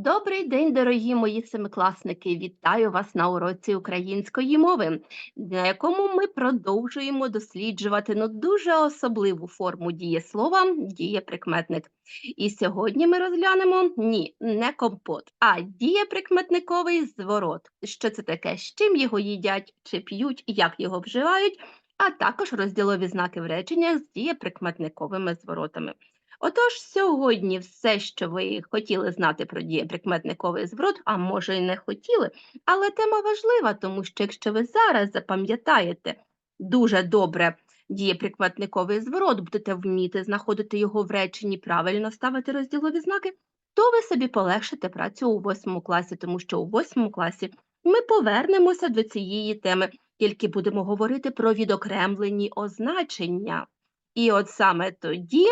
Добрий день, дорогі мої семикласники! Вітаю вас на уроці української мови, на якому ми продовжуємо досліджувати ну, дуже особливу форму дієслова дієприкметник. І сьогодні ми розглянемо ні, не компот, а дієприкметниковий зворот. Що це таке? З чим його їдять чи п'ють, як його вживають, а також розділові знаки в реченнях з дієприкметниковими зворотами. Отож, сьогодні все, що ви хотіли знати про дієприкметниковий зворот, а може й не хотіли, але тема важлива, тому що якщо ви зараз запам'ятаєте дуже добре дієприкметниковий зворот, будете вміти знаходити його в реченні, правильно ставити розділові знаки, то ви собі полегшите працю у восьмому класі, тому що у восьмому класі ми повернемося до цієї теми, тільки будемо говорити про відокремлені означення. І от саме тоді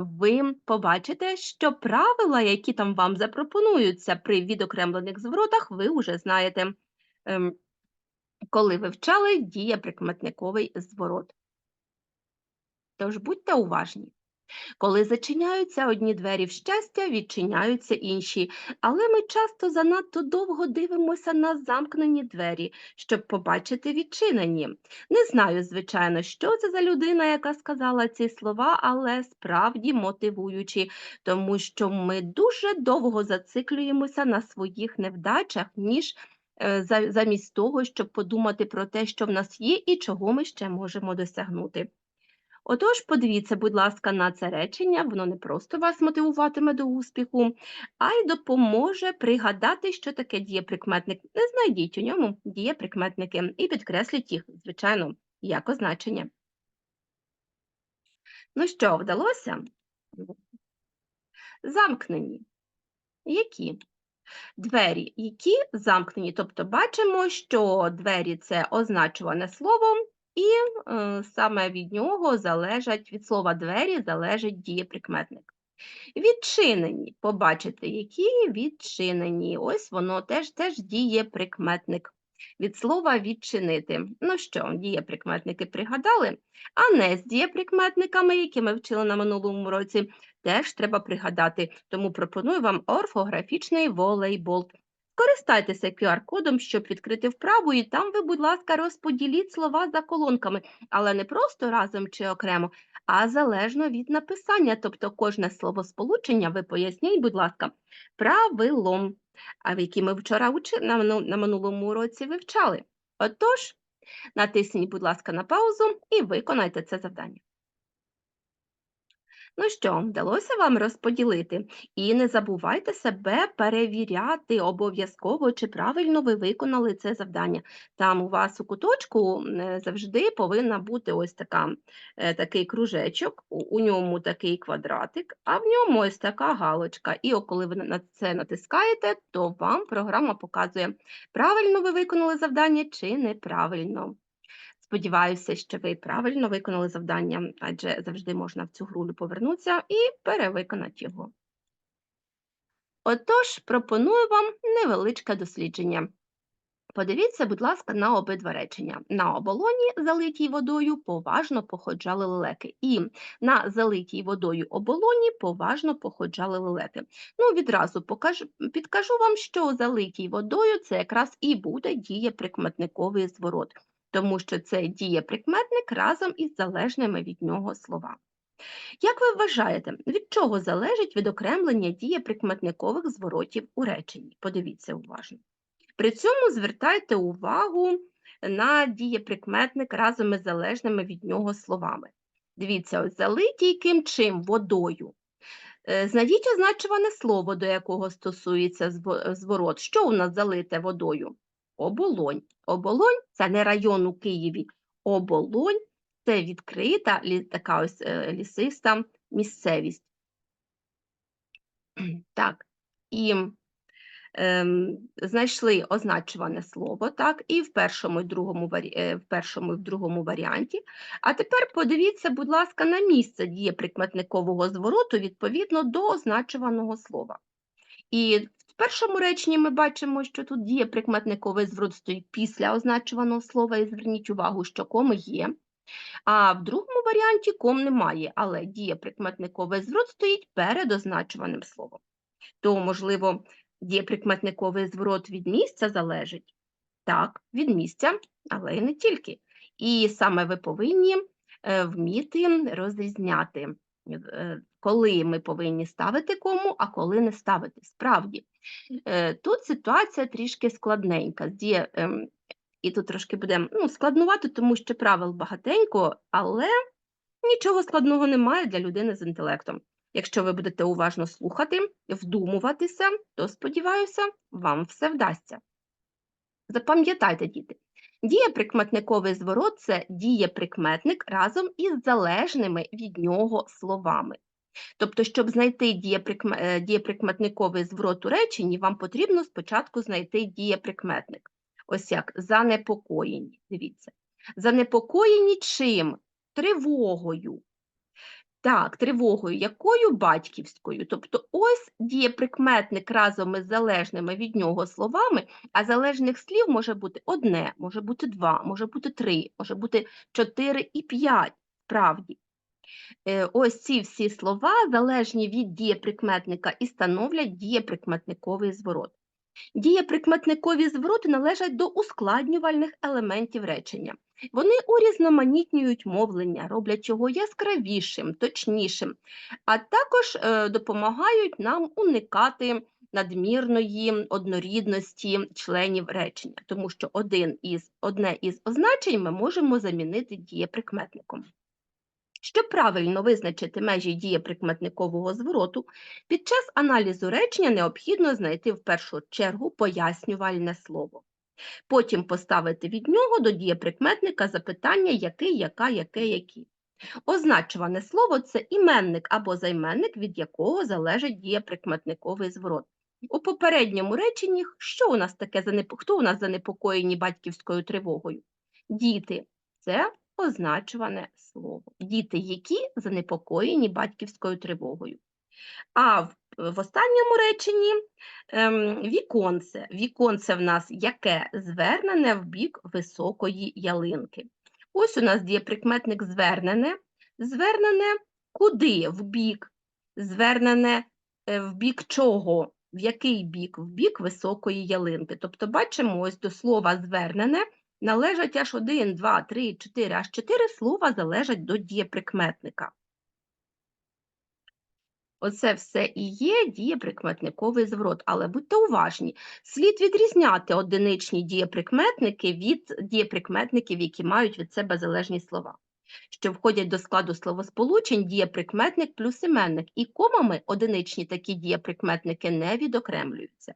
ви побачите, що правила, які там вам запропонуються при відокремлених зворотах, ви вже знаєте, ем, коли вивчали дієприкметниковий зворот. Тож будьте уважні. Коли зачиняються одні двері в щастя, відчиняються інші, але ми часто занадто довго дивимося на замкнені двері, щоб побачити відчинені. Не знаю, звичайно, що це за людина, яка сказала ці слова, але справді мотивуючі, тому що ми дуже довго зациклюємося на своїх невдачах, ніж е, замість того, щоб подумати про те, що в нас є і чого ми ще можемо досягнути. Отож, подивіться, будь ласка, на це речення, воно не просто вас мотивуватиме до успіху, а й допоможе пригадати, що таке дієприкметник. Не знайдіть у ньому дієприкметники і підкресліть їх, звичайно, як означення. Ну що, вдалося? Замкнені. Які? Двері, які замкнені. Тобто бачимо, що двері це означуване слово, і е, саме від нього залежать, від слова двері залежить дієприкметник. Відчинені, побачите, які відчинені. Ось воно теж теж дієприкметник. Від слова відчинити. Ну що, дієприкметники пригадали? А не з дієприкметниками, які ми вчили на минулому році, теж треба пригадати. Тому пропоную вам орфографічний волейбол. Скористайтеся QR-кодом, щоб відкрити вправу, і там ви, будь ласка, розподіліть слова за колонками, але не просто разом чи окремо, а залежно від написання. Тобто кожне словосполучення ви поясніть, будь ласка, правилом, які ми вчора учи... на, на минулому уроці вивчали. Отож, натисніть, будь ласка, на паузу і виконайте це завдання. Ну що, вдалося вам розподілити? І не забувайте себе перевіряти обов'язково, чи правильно ви виконали це завдання. Там у вас у куточку е, завжди повинна бути ось така, е, такий кружечок, у, у ньому такий квадратик, а в ньому ось така галочка. І коли ви на це натискаєте, то вам програма показує, правильно ви виконали завдання чи неправильно. Сподіваюся, що ви правильно виконали завдання, адже завжди можна в цю гру повернутися і перевиконати його. Отож, пропоную вам невеличке дослідження. Подивіться, будь ласка, на обидва речення. На оболоні, залитій водою, поважно походжали лелеки. І на залитій водою оболоні поважно походжали лелеки. Ну, відразу покажу, підкажу вам, що залитій водою це якраз і буде дієприкметниковий зворот тому що це дієприкметник разом із залежними від нього словами. Як ви вважаєте, від чого залежить відокремлення дієприкметникових зворотів у реченні? Подивіться уважно. При цьому звертайте увагу на дієприкметник разом із залежними від нього словами. Дивіться, ось залитій ким чим водою. Е, Знайдіть означуване слово, до якого стосується зворот. Що у нас залите водою? Оболонь. Оболонь це не район у Києві. Оболонь це відкрита така ось е, лісиста місцевість. Так, і ем, знайшли означуване слово, так, і в першому, і другому, е, в першому і в другому варіанті. А тепер подивіться, будь ласка, на місце дієприкметникового звороту відповідно до означуваного слова. І першому реченні ми бачимо, що тут дієприкметниковий зворот стоїть після означуваного слова, і зверніть увагу, що ком є. А в другому варіанті ком немає, але дієприкметниковий зворот стоїть перед означуваним словом. То, можливо, Дієприкметниковий зворот від місця залежить? Так, від місця, але й не тільки. І саме ви повинні е, вміти розрізняти, е, коли ми повинні ставити кому, а коли не ставити. Справді, Е, тут ситуація трішки складненька. діє- ем, І тут трошки буде ну, складнувати, тому що правил багатенько, але нічого складного немає для людини з інтелектом. Якщо ви будете уважно слухати, вдумуватися, то сподіваюся, вам все вдасться. Запам'ятайте, діти, дієприкметниковий зворот це дієприкметник разом із залежними від нього словами. Тобто, щоб знайти е, дієприкметниковий зворот у реченні, вам потрібно спочатку знайти дієприкметник. Ось як занепокоєні. Дивіться. Занепокоєні чим? Тривогою. Так, тривогою, якою батьківською? Тобто ось дієприкметник разом із залежними від нього словами, а залежних слів може бути одне, може бути два, може бути три, може бути чотири і п'ять. Справді. Е, Ось ці всі слова залежні від дієприкметника і становлять дієприкметниковий зворот. Дієприкметникові звороти належать до ускладнювальних елементів речення. Вони урізноманітнюють мовлення, роблять його яскравішим, точнішим, а також е, допомагають нам уникати надмірної однорідності членів речення, тому що один із, одне із означень ми можемо замінити дієприкметником. Щоб правильно визначити межі дієприкметникового звороту, під час аналізу речення необхідно знайти в першу чергу пояснювальне слово. Потім поставити від нього до дієприкметника запитання який, яка, яке, які. Означуване слово це іменник або займенник, від якого залежить дієприкметниковий зворот. У попередньому реченні що у нас таке хто у нас занепокоєні батьківською тривогою? Діти це означуване слово. Діти, які занепокоєні батьківською тривогою. А в, в останньому реченні ем, віконце. Віконце в нас яке звернене в бік високої ялинки. Ось у нас дієприкметник звернене. Звернене куди? В бік. Звернене е, в бік чого? В який бік? В бік високої ялинки. Тобто, бачимо, ось до слова звернене належать аж один, два, три, чотири, аж чотири слова залежать до дієприкметника. Оце все і є дієприкметниковий зворот, але будьте уважні, слід відрізняти одиничні дієприкметники від дієприкметників, які мають від себе залежні слова. Що входять до складу словосполучень дієприкметник плюс іменник, і комами одиничні такі дієприкметники не відокремлюються.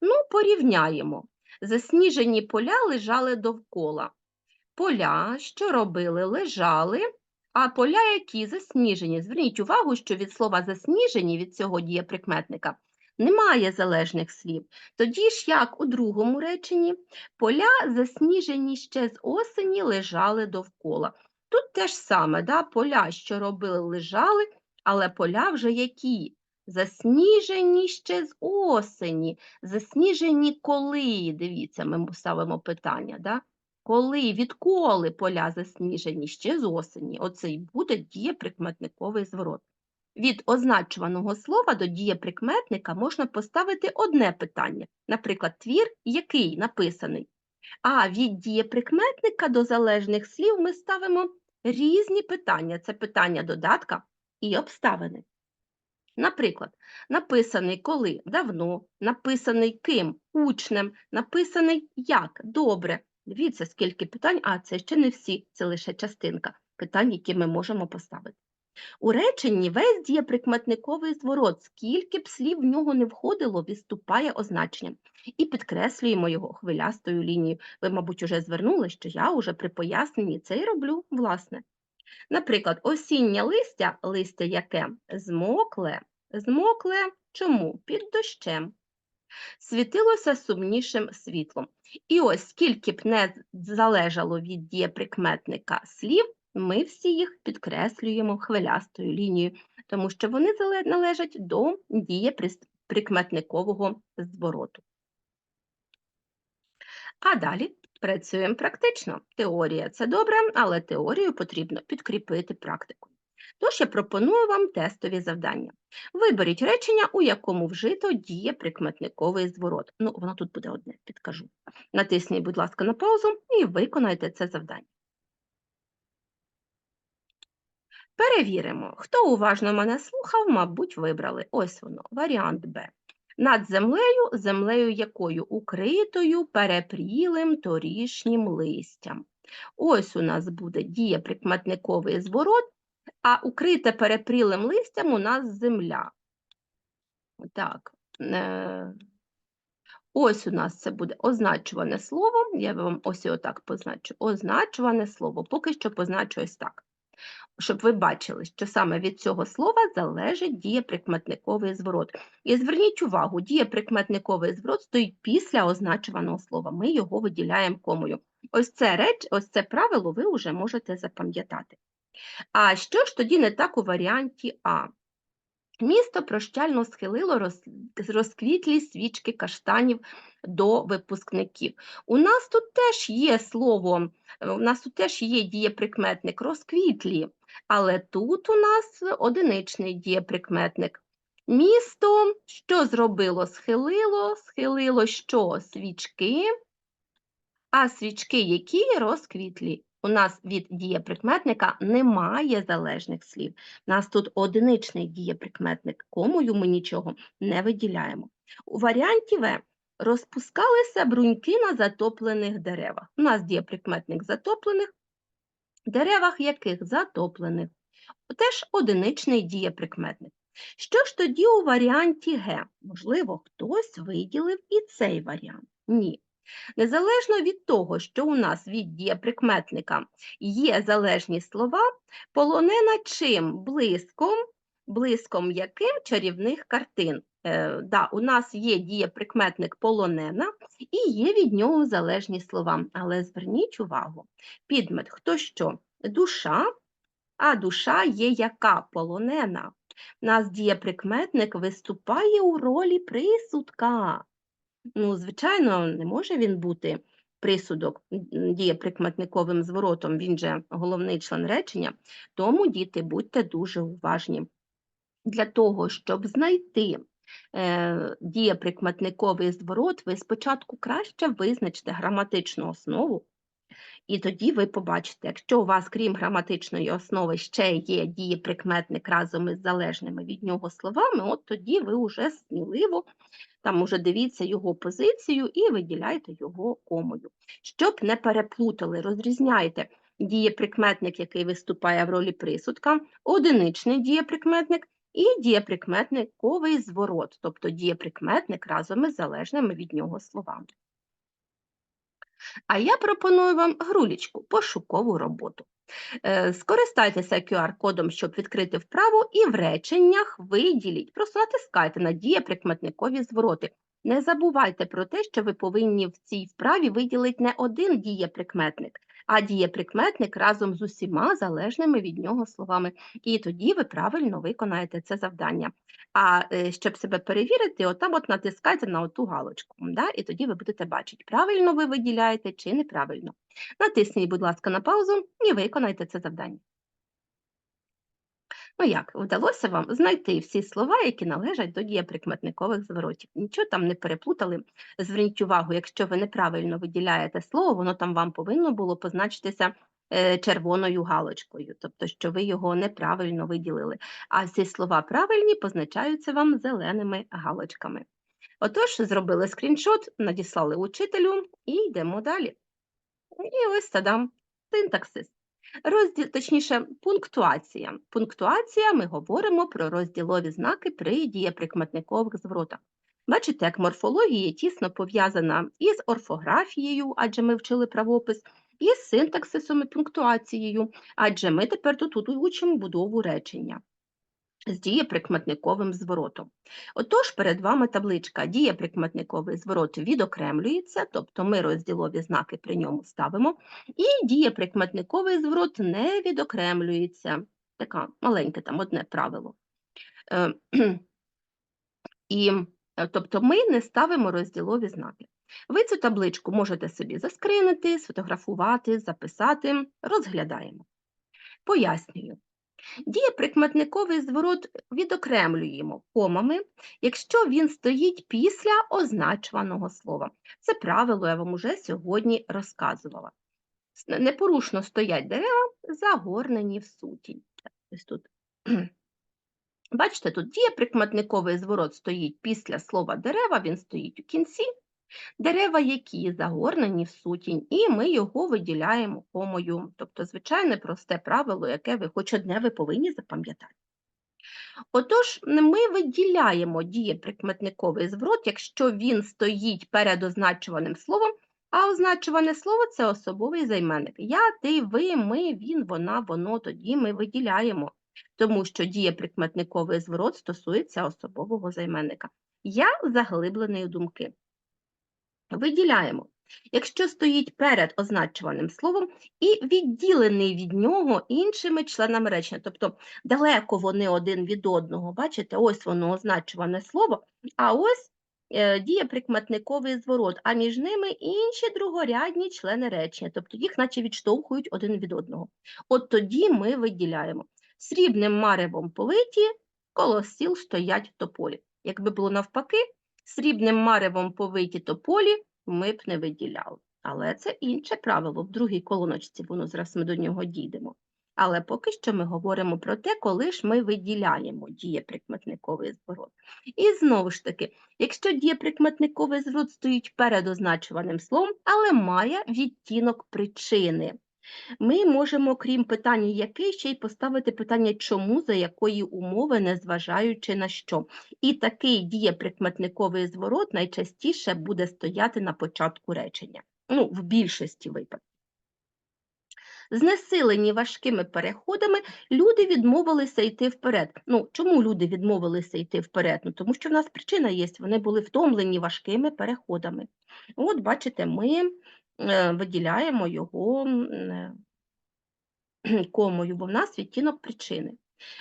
Ну, порівняємо. Засніжені поля лежали довкола. Поля, що робили, лежали, а поля, які засніжені. Зверніть увагу, що від слова засніжені, від цього дієприкметника, немає залежних слів. Тоді ж, як у другому реченні, поля засніжені ще з осені лежали довкола. Тут те ж саме, да? поля, що робили, лежали, але поля вже які? Засніжені ще з осені. Засніжені коли? Дивіться, ми ставимо питання. Да? Коли, відколи поля засніжені ще з осені, оце й буде дієприкметниковий зворот. Від означуваного слова до дієприкметника можна поставити одне питання, наприклад, твір, який написаний. А від дієприкметника до залежних слів ми ставимо різні питання. Це питання додатка і обставини. Наприклад, написаний коли давно, написаний ким учнем, написаний як добре. Дивіться, скільки питань, а це ще не всі, це лише частинка питань, які ми можемо поставити. У реченні весь дієприкметниковий зворот, скільки б слів в нього не входило, відступає означенням. І підкреслюємо його хвилястою лінією. Ви, мабуть, уже звернули, що я уже при поясненні це і роблю, власне. Наприклад, осіннє листя, листя яке змокле, змокле чому? Під дощем. Світилося сумнішим світлом. І ось скільки б не залежало від дієприкметника слів, ми всі їх підкреслюємо хвилястою лінією, тому що вони належать до дієприкметникового звороту. А далі працюємо практично. Теорія це добре, але теорію потрібно підкріпити практикою. Тож я пропоную вам тестові завдання. Виберіть речення, у якому вжито діє прикметниковий зворот. Ну, воно тут буде одне, підкажу. Натисніть, будь ласка, на паузу і виконайте це завдання. Перевіримо, хто уважно мене слухав, мабуть, вибрали. Ось воно, варіант Б. Над землею, землею якою укритою перепрілим торішнім листям. Ось у нас буде дієприкметниковий зворот, а укрите перепрілим листям у нас земля. Так. е, Ось у нас це буде означуване слово. Я вам ось отак позначу. Означуване слово. Поки що позначу ось так. Щоб ви бачили, що саме від цього слова залежить дієприкметниковий зворот. І зверніть увагу, дієприкметниковий зворот стоїть після означуваного слова. Ми його виділяємо комою. Ось це реч, ось це правило ви вже можете запам'ятати. А що ж тоді не так у варіанті А? Місто прощально схилило роз, розквітлі свічки каштанів до випускників. У нас тут теж є слово, у нас тут теж є дієприкметник розквітлі, але тут у нас одиничний дієприкметник. Місто що зробило? Схилило, схилило що? Свічки, а свічки які розквітлі. У нас від дієприкметника немає залежних слів. У нас тут одиничний дієприкметник, комою ми нічого не виділяємо. У варіанті В розпускалися бруньки на затоплених деревах. У нас дієприкметник затоплених, деревах яких затоплених. Теж одиничний дієприкметник. Що ж тоді у варіанті Г? Можливо, хтось виділив і цей варіант. Ні. Незалежно від того, що у нас від дієприкметника є залежні слова, полонена чим? Блиском, блиском яким чарівних картин. Е, да, у нас є дієприкметник полонена і є від нього залежні слова. Але зверніть увагу, підмет хто що? Душа, а душа є яка полонена. Нас дієприкметник виступає у ролі присудка. Ну, звичайно, не може він бути присудок дієприкметниковим зворотом, він же головний член речення, тому, діти, будьте дуже уважні. Для того, щоб знайти е, дієприкметниковий зворот, ви спочатку краще визначте граматичну основу, і тоді ви побачите, якщо у вас, крім граматичної основи, ще є дієприкметник разом із залежними від нього словами, от тоді ви вже сміливо там уже дивіться його позицію і виділяйте його комою. Щоб не переплутали, розрізняйте дієприкметник, який виступає в ролі присудка, одиничний дієприкметник і дієприкметниковий зворот, тобто дієприкметник разом із залежними від нього словами. А я пропоную вам грулічку, пошукову роботу. Е, Скористайтеся QR-кодом, щоб відкрити вправу, і в реченнях виділіть. Просто натискайте на дієприкметникові звороти. Не забувайте про те, що ви повинні в цій вправі виділити не один дієприкметник, а дієприкметник разом з усіма залежними від нього словами. І тоді ви правильно виконаєте це завдання. А е, щоб себе перевірити, отам от натискайте на оту галочку, да? і тоді ви будете бачити, правильно ви виділяєте чи неправильно. Натисніть, будь ласка, на паузу і виконайте це завдання. Ну як, вдалося вам знайти всі слова, які належать до дієприкметникових зворотів. Нічого там не переплутали. Зверніть увагу, якщо ви неправильно виділяєте слово, воно там вам повинно було позначитися е, червоною галочкою, тобто, що ви його неправильно виділили. А всі слова правильні позначаються вам зеленими галочками. Отож, зробили скріншот, надіслали учителю і йдемо далі. І ось тадам, синтаксис. Розділ, точніше, пунктуація. Пунктуація ми говоримо про розділові знаки при дієприкметникових зворотах. Бачите, як морфологія тісно пов'язана із орфографією, адже ми вчили правопис, і з синтаксисом і пунктуацією, адже ми тепер тут учимо будову речення з дієприкметниковим зворотом. Отож, перед вами табличка дієприкметниковий зворот відокремлюється, тобто ми розділові знаки при ньому ставимо, і дієприкметниковий зворот не відокремлюється. Таке маленьке там одне правило. Е, І, е, тобто ми не ставимо розділові знаки. Ви цю табличку можете собі заскринити, сфотографувати, записати, розглядаємо. Пояснюю. Дієприкметниковий зворот відокремлюємо комами, якщо він стоїть після означуваного слова. Це правило я вам уже сьогодні розказувала. Непорушно стоять дерева, загорнені в сутінь. Тут. Бачите, тут дієприкметниковий зворот стоїть після слова дерева, він стоїть у кінці. Дерева, які загорнені в сутінь, і ми його виділяємо комою. Тобто, звичайне просте правило, яке ви хоч одне ви повинні запам'ятати. Отож, ми виділяємо дієприкметниковий зворот, якщо він стоїть перед означуваним словом, а означуване слово це особовий займенник. Я, ти, ви, ми, він, вона, воно, тоді ми виділяємо, тому що дієприкметниковий зворот стосується особового займенника. Я заглиблений у думки. Виділяємо. Якщо стоїть перед означуваним словом і відділений від нього іншими членами речення, тобто далеко вони один від одного, бачите, ось воно означуване слово, а ось е, дієприкметниковий зворот, а між ними інші другорядні члени речення, тобто їх наче відштовхують один від одного. От тоді ми виділяємо. Срібним маревом повиті, коло сіл стоять тополі. Якби було навпаки, срібним маревом повиті тополі, ми б не виділяли. Але це інше правило в другій колоночці, воно зараз ми до нього дійдемо. Але поки що ми говоримо про те, коли ж ми виділяємо дієприкметниковий зворот. І знову ж таки, якщо дієприкметниковий зворот стоїть перед означуваним словом, але має відтінок причини, ми можемо, крім питання який, ще й поставити питання чому, за якої умови, незважаючи на що. І такий дієприкметниковий зворот найчастіше буде стояти на початку речення. Ну, в більшості випадків. Знесилені важкими переходами, люди відмовилися йти вперед. Ну, чому люди відмовилися йти вперед? Ну, тому що в нас причина є, вони були втомлені важкими переходами. От, бачите, ми виділяємо його е, комою, бо в нас відтінок причини.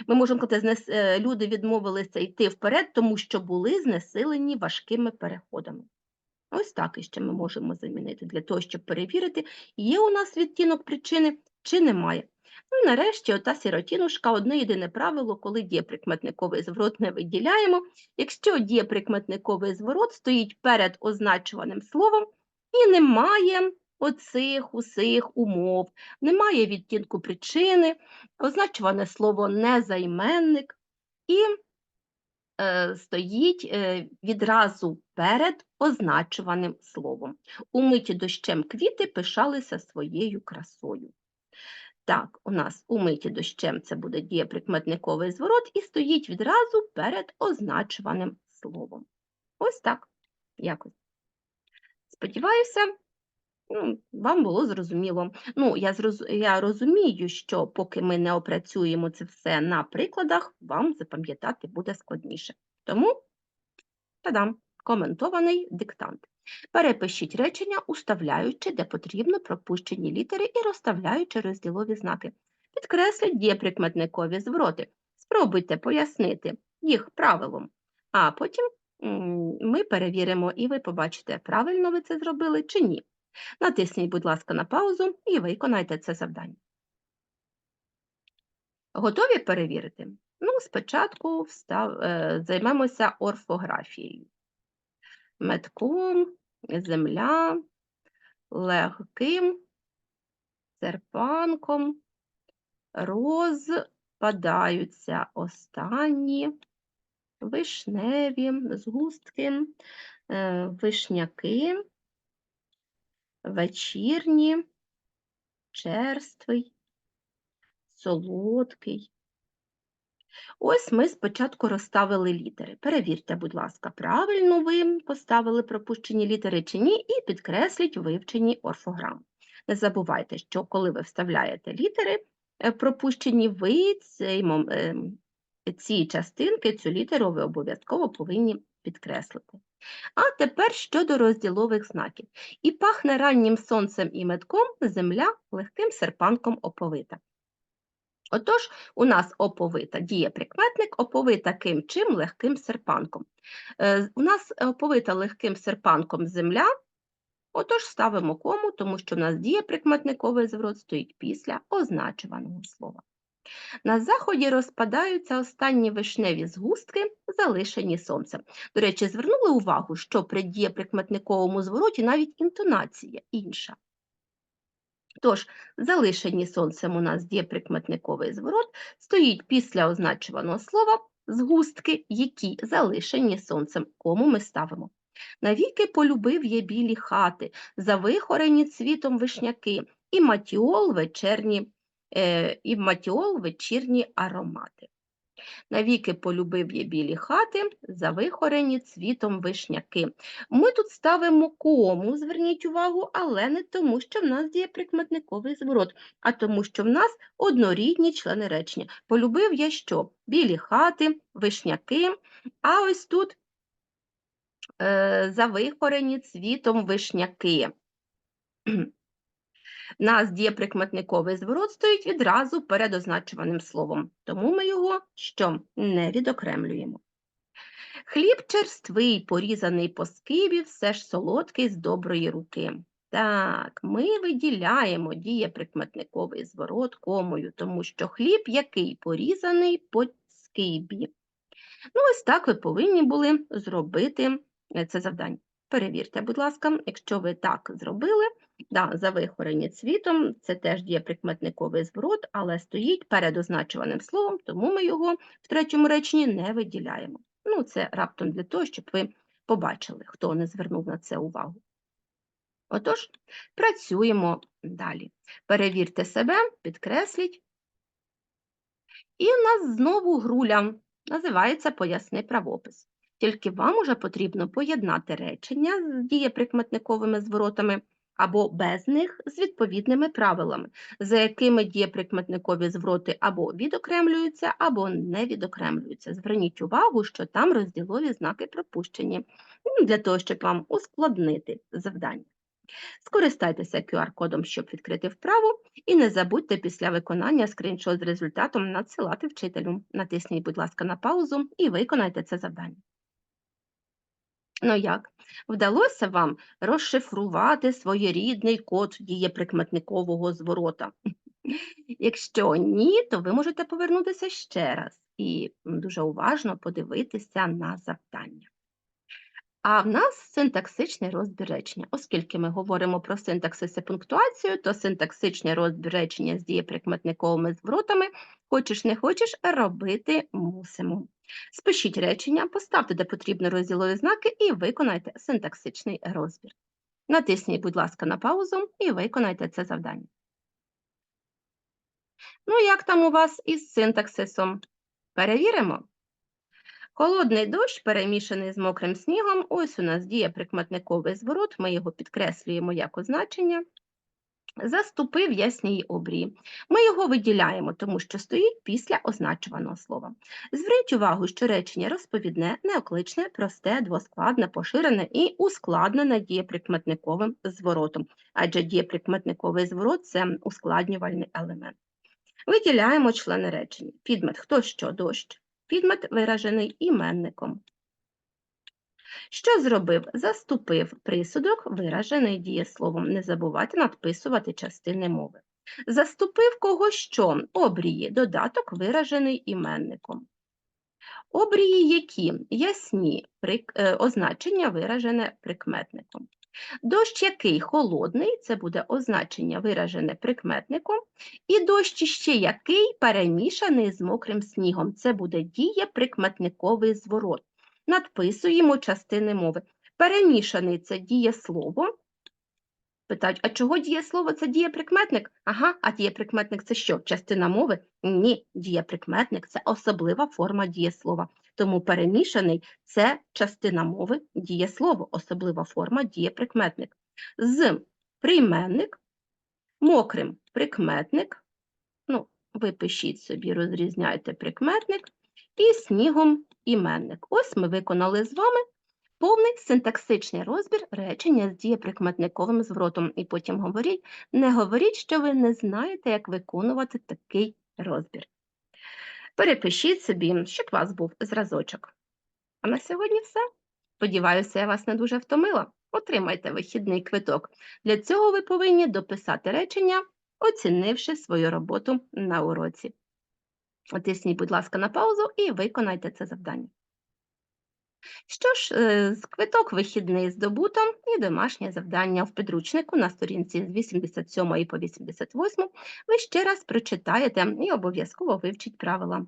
Ми можемо казати, е, люди відмовилися йти вперед, тому що були знесилені важкими переходами. Ось так іще ми можемо замінити для того, щоб перевірити, є у нас відтінок причини чи немає. Ну і нарешті ота сіротінушка, одне єдине правило, коли дієприкметниковий зворот не виділяємо. Якщо дієприкметниковий зворот стоїть перед означуваним словом і немає оцих усіх умов, немає відтінку причини, означуване слово не займенник і е, стоїть е, відразу перед означуваним словом. Умиті дощем квіти пишалися своєю красою. Так, у нас умиті дощем це буде дієприкметниковий зворот і стоїть відразу перед означуваним словом. Ось так. Якось. Сподіваюся, вам було зрозуміло. Ну, я, зроз... я розумію, що поки ми не опрацюємо це все на прикладах, вам запам'ятати буде складніше. Тому та-дам, коментований диктант. Перепишіть речення, уставляючи, де потрібно пропущені літери і розставляючи розділові знаки. Підкресліть дієприкметникові звороти. Спробуйте пояснити їх правилом, а потім ми перевіримо, і ви побачите, правильно ви це зробили чи ні. Натисніть, будь ласка, на паузу і виконайте це завдання. Готові перевірити? Ну, спочатку встав, е, займемося орфографією. Метком, земля, легким, серпанком, розпадаються останні, вишневі, згустки, е, вишняки, вечірні, черствий, солодкий. Ось ми спочатку розставили літери. Перевірте, будь ласка, правильно ви поставили пропущені літери чи ні, і підкресліть вивчені орфограми. Не забувайте, що коли ви вставляєте літери е, пропущені, ви цей, ем, ці частинки, цю літеру ви обов'язково повинні підкреслити. А тепер щодо розділових знаків. І пахне раннім сонцем і метком земля легким серпанком оповита. Отож, у нас оповита дієприкметник, оповита ким чим легким серпанком. Е, У нас оповита легким серпанком земля, отож ставимо кому, тому що у нас дієприкметниковий зворот стоїть після означуваного слова. На заході розпадаються останні вишневі згустки, залишені сонцем. До речі, звернули увагу, що при дієприкметниковому звороті навіть інтонація інша. Тож, залишені сонцем у нас дієприкметниковий зворот стоїть після означуваного слова згустки, які залишені сонцем, кому ми ставимо. Навіки полюбив я білі хати, завихорені цвітом вишняки, і матіол вечерні, і в матіол вечірні аромати. Навіки полюбив я білі хати, завихорені цвітом вишняки. Ми тут ставимо кому, зверніть увагу, але не тому, що в нас є прикметниковий зворот, а тому, що в нас однорідні члени речення. Полюбив я що? Білі хати, вишняки, а ось тут е, завихорені цвітом вишняки. Нас дієприкметниковий зворот стоїть відразу перед означуваним словом, тому ми його що не відокремлюємо. Хліб черствий, порізаний по скибі, все ж солодкий з доброї руки. Так, ми виділяємо дієприкметниковий зворот комою, тому що хліб який порізаний по скибі. Ну, ось так ви повинні були зробити е, це завдання. Перевірте, будь ласка, якщо ви так зробили, да, завихорені цвітом, це теж дієприкметниковий зворот, але стоїть перед означуваним словом, тому ми його в третьому реченні не виділяємо. Ну, це раптом для того, щоб ви побачили, хто не звернув на це увагу. Отож, працюємо далі. Перевірте себе, підкресліть. І у нас знову груля називається поясни правопис. Тільки вам уже потрібно поєднати речення з дієприкметниковими зворотами або без них з відповідними правилами, за якими дієприкметникові звороти або відокремлюються, або не відокремлюються. Зверніть увагу, що там розділові знаки пропущені, ну, для того, щоб вам ускладнити завдання. Скористайтеся QR-кодом, щоб відкрити вправу, і не забудьте після виконання скріншот з результатом надсилати вчителю. Натисніть, будь ласка, на паузу і виконайте це завдання. Ну як? Вдалося вам розшифрувати своєрідний код дієприкметникового зворота? Якщо ні, то ви можете повернутися ще раз і дуже уважно подивитися на завдання. А в нас синтаксичний розбір речення. Оскільки ми говоримо про синтаксис і пунктуацію, то синтаксичний розбір речення з дієприкметниковими зворотами, хочеш не хочеш, робити мусимо. Спишіть речення, поставте, де потрібно розділові знаки, і виконайте синтаксичний розбір. Натисніть, будь ласка, на паузу і виконайте це завдання. Ну, як там у вас із синтаксисом? Перевіримо. Холодний дощ, перемішаний з мокрим снігом, ось у нас діє прикметниковий зворот, ми його підкреслюємо як означення. Заступив ясній обрії. Ми його виділяємо, тому що стоїть після означуваного слова. Зверніть увагу, що речення розповідне, неокличне, просте, двоскладне, поширене і ускладнене дієприкметниковим зворотом, адже дієприкметниковий зворот це ускладнювальний елемент. Виділяємо члени речення. Підмет хто що дощ. Підмет виражений іменником. Що зробив? Заступив присудок, виражений дієсловом. Не забувайте надписувати частини мови. Заступив кого що? Обрії, додаток виражений іменником. Обрії які? Ясні, е, означення виражене прикметником. Дощ який холодний, це буде означення виражене прикметником, і дощ ще який перемішаний з мокрим снігом. Це буде дієприкметниковий зворот. Надписуємо частини мови. Перемішаний це дієслово. Питають, а чого дієслово це дієприкметник? Ага, а дієприкметник це що? Частина мови? Ні, дієприкметник це особлива форма дієслова. Тому перемішаний це частина мови дієслово, особлива форма дієприкметник. З прийменник, мокрим прикметник, ну, ви пишіть собі, розрізняйте прикметник, і снігом іменник. Ось ми виконали з вами повний синтаксичний розбір речення з дієприкметниковим зворотом. І потім говоріть, не говоріть, що ви не знаєте, як виконувати такий розбір. Перепишіть собі, щоб у вас був зразочок. А на сьогодні все. Сподіваюся, я вас не дуже втомила. Отримайте вихідний квиток. Для цього ви повинні дописати речення, оцінивши свою роботу на уроці. Тисніть, будь ласка, на паузу і виконайте це завдання. Що ж, е, з квиток вихідний здобуто і домашнє завдання в підручнику на сторінці з 87 по 88 ви ще раз прочитаєте і обов'язково вивчіть правила.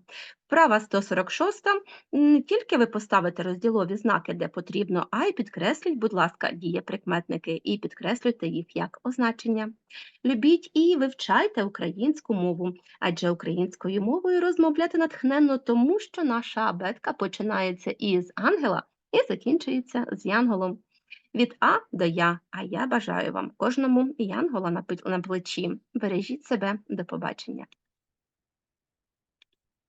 Вправа 146. Не тільки ви поставите розділові знаки, де потрібно, а й підкресліть, будь ласка, дієприкметники і підкреслюйте їх як означення. Любіть і вивчайте українську мову, адже українською мовою розмовляти натхненно, тому що наша абетка починається із ангела і закінчується з янголом. Від А до Я, а я бажаю вам кожному янгола на плечі. Бережіть себе, до побачення.